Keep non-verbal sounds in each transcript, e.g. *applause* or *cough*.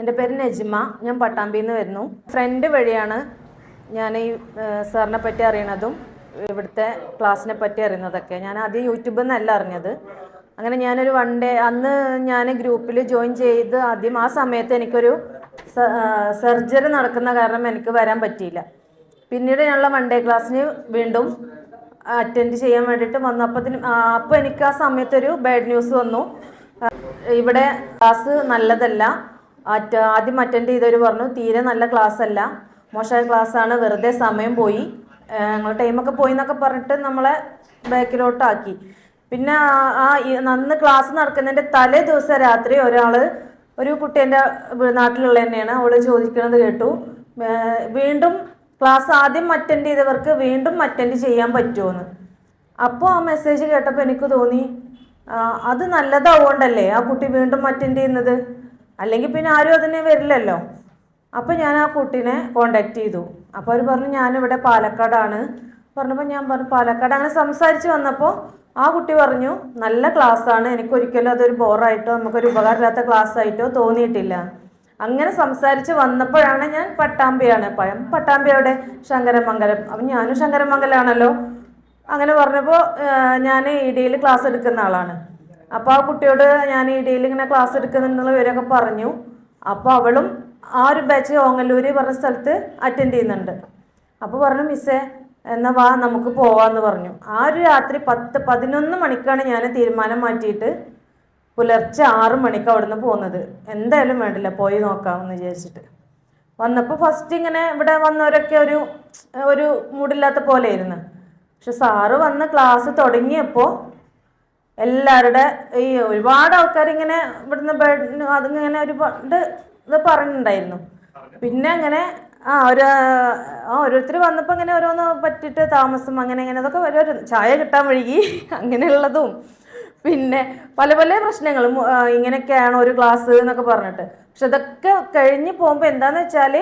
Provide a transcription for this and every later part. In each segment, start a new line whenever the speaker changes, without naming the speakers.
എന്റെ പേര് നജ്മ ഞാൻ പട്ടാമ്പിയിൽ നിന്ന് വരുന്നു. ഫ്രണ്ട് വഴിയാണ് ഞാൻ ഈ സാറിനെ പറ്റി അറിയണതും ഇവിടുത്തെ ക്ലാസ്സിനെ പറ്റി അറിയുന്നതൊക്കെ. ഞാൻ ആദ്യം യൂട്യൂബിൽ നിന്നല്ല അറിഞ്ഞത്. അങ്ങനെ ഞാനൊരു വൺ ഡേ അന്ന് ഞാൻ ഗ്രൂപ്പിൽ ജോയിൻ ചെയ്ത് ആദ്യം ആ സമയത്ത് എനിക്കൊരു സർജറി നടക്കുന്ന കാരണം എനിക്ക് വരാൻ പറ്റിയില്ല. പിന്നീട് ഞങ്ങളുടെ വൺ ഡേ ക്ലാസ്സിന് വീണ്ടും അറ്റൻഡ് ചെയ്യാൻ വേണ്ടിയിട്ട് വന്നു. അപ്പത്തിന് അപ്പോൾ എനിക്ക് ആ സമയത്തൊരു ബാഡ് ന്യൂസ് വന്നു. ഇവിടെ ക്ലാസ് നല്ലതല്ല. അറ്റ ആദ്യം അറ്റൻഡ് ചെയ്തവർ പറഞ്ഞു തീരെ നല്ല ക്ലാസ് അല്ല. മോശമായ ക്ലാസ്സാണ് വെറുതെ സമയം പോയി. ഞങ്ങൾ ടൈമൊക്കെ പോയി എന്നൊക്കെ പറഞ്ഞിട്ട് നമ്മളെ ബാക്കിലോട്ടാക്കി പിന്നെ ആ- നന്ന് ക്ലാസ് നടക്കുന്നതിന്റെ തലേ ദിവസം രാത്രി ഒരാൾ ഒരു കുട്ടി എന്റെ നാട്ടിലുള്ള തന്നെയാണ്. അവൾ ചോദിക്കുന്നത് കേട്ടു. വീണ്ടും ക്ലാസ് ആദ്യം അറ്റൻഡ് ചെയ്തവർക്ക് വീണ്ടും അറ്റൻഡ് ചെയ്യാൻ പറ്റുമെന്ന് അപ്പോൾ ആ മെസ്സേജ് കേട്ടപ്പോൾ എനിക്ക് തോന്നി അത് നല്ലതാവുകൊണ്ടല്ലേ ആ കുട്ടി വീണ്ടും അറ്റൻഡ് ചെയ്യുന്നത്? അല്ലെങ്കിൽ പിന്നെ ആരും അതിനെ വരില്ലല്ലോ. അപ്പോൾ ഞാൻ ആ കുട്ടീനെ കോണ്ടാക്ട് ചെയ്തു. അപ്പോൾ അവർ പറഞ്ഞു ഞാനിവിടെ പാലക്കാടാണ്. പറഞ്ഞപ്പോൾ ഞാൻ പറഞ്ഞു പാലക്കാട്. അങ്ങനെ സംസാരിച്ച് വന്നപ്പോൾ ആ കുട്ടി പറഞ്ഞു നല്ല ക്ലാസ്സാണ് എനിക്കൊരിക്കലും അതൊരു ബോറായിട്ടോ നമുക്കൊരു ഉപകാരമില്ലാത്ത ക്ലാസ് ആയിട്ടോ തോന്നിയിട്ടില്ല. അങ്ങനെ സംസാരിച്ച് വന്നപ്പോഴാണ് ഞാൻ പട്ടാമ്പിയാണ്. പഴം പട്ടാമ്പിയുടെ ശങ്കരമംഗലം. അപ്പം ഞാനും ശങ്കരമംഗലാണല്ലോ. അങ്ങനെ പറഞ്ഞപ്പോൾ ഞാൻ ഇ ക്ലാസ് എടുക്കുന്ന ആളാണ്. അപ്പോൾ ആ കുട്ടിയോട് ഞാൻ ഈ ഡെയിലി ഇങ്ങനെ ക്ലാസ് എടുക്കുന്നുള്ള വിവരമൊക്കെ പറഞ്ഞു. അപ്പോൾ അവളും ആ ഒരു ബാച്ച് ഓങ്ങല്ലൂർ പറഞ്ഞ സ്ഥലത്ത് അറ്റൻഡ് ചെയ്യുന്നുണ്ട്. അപ്പോൾ പറഞ്ഞു മിസ്സേ എന്നാ വാ നമുക്ക് പോവാന്ന് പറഞ്ഞു. ആ ഒരു രാത്രി പത്ത് പതിനൊന്ന് മണിക്കാണ് ഞാൻ തീരുമാനം മാറ്റിയിട്ട് പുലർച്ചെ ആറ് മണിക്ക് അവിടുന്ന് പോകുന്നത് എന്തായാലും വേണ്ടില്ല പോയി നോക്കാമെന്ന് വിചാരിച്ചിട്ട്. വന്നപ്പോൾ ഫസ്റ്റ് ഇങ്ങനെ ഇവിടെ വന്നവരൊക്കെ ഒരു ഒരു മൂടില്ലാത്ത പോലെയായിരുന്നു. പക്ഷെ സാറ് വന്ന് ക്ലാസ് തുടങ്ങിയപ്പോൾ എല്ലാവരുടെ ഈ ഒരുപാട് ആൾക്കാർ ഇങ്ങനെ ഇവിടുന്ന് ബെഡ് അതിങ്ങനെ ഒരുപാട് ഇത് പറഞ്ഞിട്ടുണ്ടായിരുന്നു. പിന്നെ അങ്ങനെ ആ ഒരു ആ ഓരോരുത്തർ വന്നപ്പോൾ അങ്ങനെ ഓരോന്ന് പറ്റിയിട്ട് താമസം അങ്ങനെ അങ്ങനെ അതൊക്കെ ഓരോ ചായ കിട്ടാൻ വഴുകി *laughs* അങ്ങനെയുള്ളതും. പിന്നെ പല പല പ്രശ്നങ്ങളും ഇങ്ങനെയൊക്കെയാണ് ഒരു ക്ലാസ് എന്നൊക്കെ പറഞ്ഞിട്ട്. പക്ഷെ ഇതൊക്കെ കഴിഞ്ഞ് പോകുമ്പോൾ എന്താന്ന് വെച്ചാൽ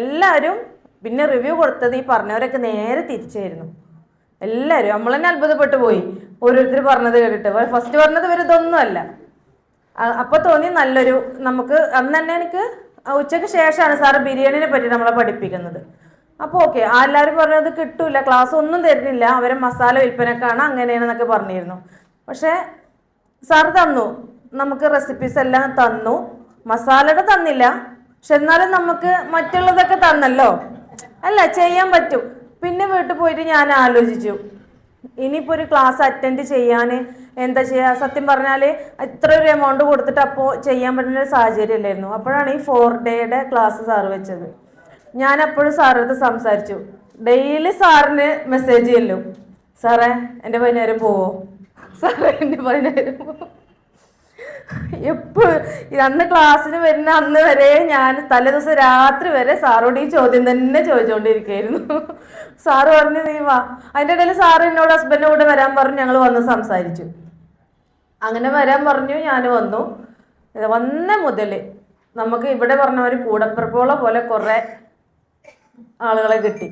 എല്ലാവരും പിന്നെ റിവ്യൂ കൊടുത്തത് ഈ പറഞ്ഞവരൊക്കെ നേരെ തിരിച്ചായിരുന്നു. എല്ലാവരും നമ്മൾ തന്നെ അത്ഭുതപ്പെട്ടു പോയി. ഓരോരുത്തർ പറഞ്ഞത് കേട്ടിട്ട്. ഫസ്റ്റ് പറഞ്ഞത് ഇവർ ഇതൊന്നുമല്ല അപ്പൊ തോന്നി നല്ലൊരു നമുക്ക് അന്ന് തന്നെ എനിക്ക് ഉച്ചയ്ക്ക് ശേഷമാണ് സാറ് ബിരിയാണിനെ പറ്റി നമ്മളെ പഠിപ്പിക്കുന്നത്. അപ്പോൾ ഓക്കെ എല്ലാവരും പറഞ്ഞത് കിട്ടൂല ക്ലാസ് ഒന്നും തരുന്നില്ല അവരെ മസാല വിൽപ്പനക്കാണ് അങ്ങനെയാണെന്നൊക്കെ പറഞ്ഞിരുന്നു. പക്ഷേ സാർ തന്നു. നമുക്ക് റെസിപ്പീസ് എല്ലാം തന്നു. മസാലയുടെ തന്നില്ല. പക്ഷെ എന്നാലും നമുക്ക് മറ്റുള്ളതൊക്കെ തന്നല്ലോ. അല്ല ചെയ്യാൻ പറ്റും. പിന്നെ വീട്ടിൽ പോയിട്ട് ഞാൻ ആലോചിച്ചു. ഇനിയിപ്പോൾ ഒരു ക്ലാസ് അറ്റൻഡ് ചെയ്യാൻ എന്താ ചെയ്യുക സത്യം പറഞ്ഞാൽ ഇത്ര ഒരു എമൗണ്ട് കൊടുത്തിട്ട് അപ്പോൾ ചെയ്യാൻ പറ്റുന്ന ഒരു സാഹചര്യം ഇല്ലായിരുന്നു. അപ്പോഴാണ് ഈ ഫോർ ഡേയുടെ ക്ലാസ് സാറ് വെച്ചത്. ഞാൻ അപ്പോഴും സാറടുത്ത് സംസാരിച്ചു. ഡെയിലി സാറിന് മെസ്സേജ് ചെല്ലും. സാറേ എന്റെ പതിനായിരം പോവോ? സാറേ എന്റെ പതിനായിരം പോവോ? എപ്പോഴും അന്ന് ക്ലാസ്സിന് വരുന്ന അന്ന് വരെ ഞാൻ തലേ ദിവസം രാത്രി വരെ സാറോട് ഈ ചോദ്യം തന്നെ ചോദിച്ചുകൊണ്ടിരിക്കുകയായിരുന്നു സാറ് പറഞ്ഞു നീ വാ. അതിന്റെ ഇടയിൽ സാറ് എന്നോട് ഹസ്ബൻഡിന്റെ കൂടെ വരാൻ പറഞ്ഞു ഞങ്ങൾ വന്ന് സംസാരിച്ചു. അങ്ങനെ വരാൻ പറഞ്ഞു ഞാൻ വന്നു. വന്ന മുതൽ നമുക്ക് ഇവിടെ പറഞ്ഞ ഒരു കൂടപ്പിറപ്പുകളെ പോലെ കുറേ ആളുകളെ കിട്ടി.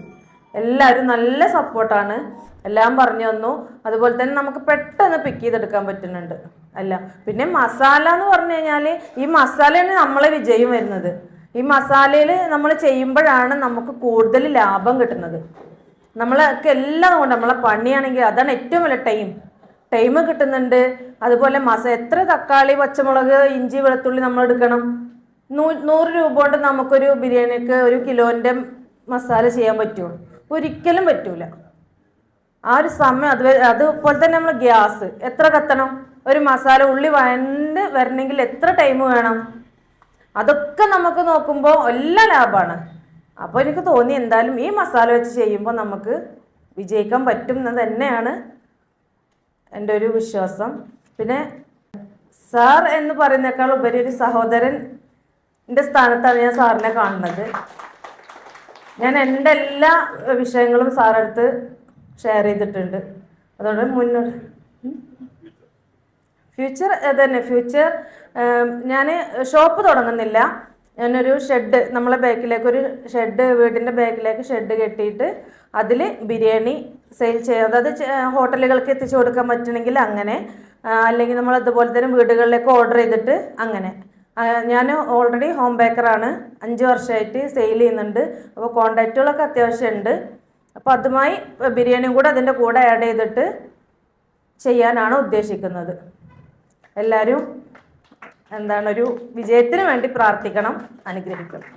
എല്ലാവരും നല്ല സപ്പോർട്ടാണ് എല്ലാം പറഞ്ഞു തന്നു. അതുപോലെ തന്നെ നമുക്ക് പെട്ടെന്ന് പിക്ക് ചെയ്തെടുക്കാൻ പറ്റുന്നുണ്ട്. അല്ല പിന്നെ മസാല എന്ന് പറഞ്ഞു കഴിഞ്ഞാൽ ഈ മസാലയാണ് നമ്മളെ വിജയം വരുന്നത്. ഈ മസാലയിൽ നമ്മൾ ചെയ്യുമ്പോഴാണ് നമുക്ക് കൂടുതൽ ലാഭം കിട്ടുന്നത്. നമ്മളൊക്കെ എല്ലാം കൊണ്ട് നമ്മളെ പണിയാണെങ്കിൽ അതാണ് ഏറ്റവും വലിയ ടൈം. ടൈം കിട്ടുന്നുണ്ട്. അതുപോലെ മസ എത്ര തക്കാളി പച്ചമുളക് ഇഞ്ചി വെളുത്തുള്ളി നമ്മൾ എടുക്കണം. നൂ നൂറ് രൂപ കൊണ്ട് നമുക്കൊരു ബിരിയാണിക്ക് ഒരു കിലോന്റെ മസാല ചെയ്യാൻ പറ്റുമോ? ഒരിക്കലും പറ്റൂല. ആ ഒരു സമയം അത് അതുപോലെ തന്നെ നമ്മൾ ഗ്യാസ്. എത്ര കത്തണം? ഒരു മസാല ഉള്ളി വഴണ്ട് വരണമെങ്കിൽ എത്ര ടൈം വേണം? അതൊക്കെ നമുക്ക് നോക്കുമ്പോൾ എല്ലാ ലാഭമാണ്. അപ്പോൾ എനിക്ക് തോന്നി എന്തായാലും ഈ മസാല വെച്ച് ചെയ്യുമ്പോൾ നമുക്ക് വിജയിക്കാൻ പറ്റും എന്ന് തന്നെയാണ് എന്റെ ഒരു വിശ്വാസം. പിന്നെ സാർ എന്ന് പറയുന്നേക്കാൾ ഉപരി ഒരു സഹോദരന്റെ സ്ഥാനത്താണ് ഞാൻ സാറിനെ കാണുന്നത്. ഞാൻ എന്റെ എല്ലാ വിഷയങ്ങളും സാറടുത്ത് ഷെയർ ചെയ്തിട്ടുണ്ട്. അതുകൊണ്ട് മുന്നോട്ട് ഫ്യൂച്ചർ തന്നെ ഫ്യൂച്ചർ ഞാൻ ഷോപ്പ് തുടങ്ങുന്നില്ല. ഞാനൊരു ഷെഡ് നമ്മളെ ബാക്കിലേക്ക് ഒരു ഷെഡ് വീടിന്റെ ബാക്കിലേക്ക് ഷെഡ് കെട്ടിയിട്ട് അതിൽ ബിരിയാണി സെയിൽ ചെയ്യുക അതായത് ഹോട്ടലുകൾക്ക് എത്തിച്ചു കൊടുക്കാൻ പറ്റണമെങ്കിൽ അങ്ങനെ അല്ലെങ്കിൽ നമ്മൾ അതുപോലെ തന്നെ വീടുകളിലേക്ക് ഓർഡർ ചെയ്തിട്ട് അങ്ങനെ. ഞാൻ ഓൾറെഡി ഹോം ബേക്കറാണ് അഞ്ച് വർഷമായിട്ട് സെയിൽ ചെയ്യുന്നുണ്ട്. അപ്പോൾ കോണ്ടാക്റ്റുകളൊക്കെ അത്യാവശ്യം ഉണ്ട് അപ്പോൾ അതുമായി ബിരിയാണിയും കൂടെ അതിന്റെ കൂടെ ആഡ് ചെയ്തിട്ട് ചെയ്യാനാണ് ഉദ്ദേശിക്കുന്നത്. എല്ലാവരും എന്താണ് ഒരു വിജയത്തിന് വേണ്ടി പ്രാർത്ഥിക്കണം അനുഗ്രഹിക്കണം.